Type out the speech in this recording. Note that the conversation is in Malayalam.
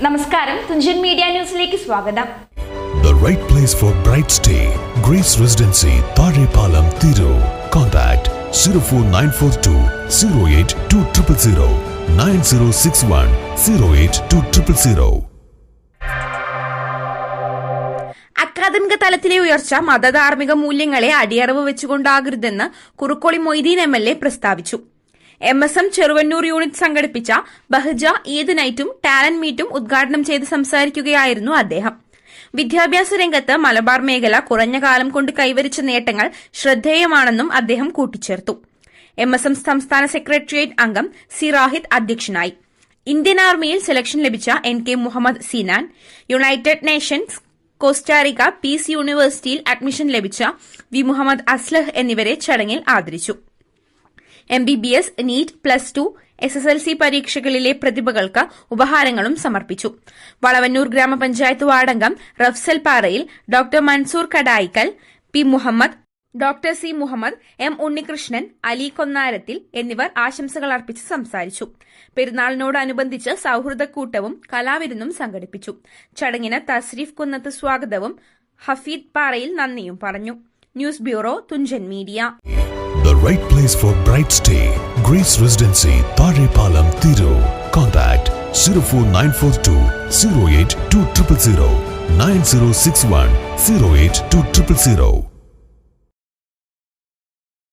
നമസ്കാരം തുഞ്ചൻ മീഡിയ ന്യൂസിലേക്ക് സ്വാഗതം The right place for bright stay. Grace Residency, Parepalam, Thiru. Contact 04942 08200 9061 08200. അക്കാദമിക തലത്തിലെ ഉയർച്ച മതധാർമ്മിക മൂല്യങ്ങളെ അടിയറവ് വെച്ചുകൊണ്ടാകരുതെന്ന് Kurukkoli Moideen M L A പ്രസ്താവിച്ചു M S M Cheruvannur unit സംഘടിപ്പിച്ച ബഹജ ഈദ് നൈറ്റും ടാലന്റ് മീറ്റും ഉദ്ഘാടനം ചെയ്ത് സംസാരിക്കുകയായിരുന്നു അദ്ദേഹം. വിദ്യാഭ്യാസ രംഗത്ത് മലബാർ മേഖല കുറഞ്ഞ കാലം കൊണ്ട് കൈവരിച്ച നേട്ടങ്ങൾ ശ്രദ്ധേയമാണെന്നും അദ്ദേഹം കൂട്ടിച്ചേർത്തു. എം എസ് എം സംസ്ഥാന സെക്രട്ടേറിയറ്റ് അംഗം സി റാഹിദ് അധ്യക്ഷനായി. ഇന്ത്യൻ ആർമിയിൽ സെലക്ഷൻ ലഭിച്ച N K Muhammad Seenan United Nations Costa Rica peace യൂണിവേഴ്സിറ്റിയിൽ അഡ്മിഷൻ ലഭിച്ച വി മുഹമ്മദ് അസ്ലഹ് എന്നിവരെ ചടങ്ങിൽ ആദരിച്ചു. M B B S NEET plus two S S L C പരീക്ഷകളിലെ പ്രതിഭകൾക്ക് ഉപഹാരങ്ങളും സമർപ്പിച്ചു. വളവന്നൂർ ഗ്രാമപഞ്ചായത്ത് വാർഡംഗം Rafsal Parayil doctor Mansoor Kadayikkal P Muhammad doctor C Muhammad M Unnikrishnan Ali Konnarathil എന്നിവർ ആശംസകൾ അർപ്പിച്ച് സംസാരിച്ചു. പെരുന്നാളിനോടനുബന്ധിച്ച് സൌഹൃദക്കൂട്ടവും കലാവിരുന്നും സംഘടിപ്പിച്ചു. ചടങ്ങിന് തസ്രീഫ് കുന്നത്ത് സ്വാഗതവും ഹഫീദ് പാറയിൽ നന്ദിയും പറഞ്ഞു. News bureau Thunchan media. The right place for bright stay. Grace Residency, Parepalam, Thiru. Contact 04942 08200 9061 08200.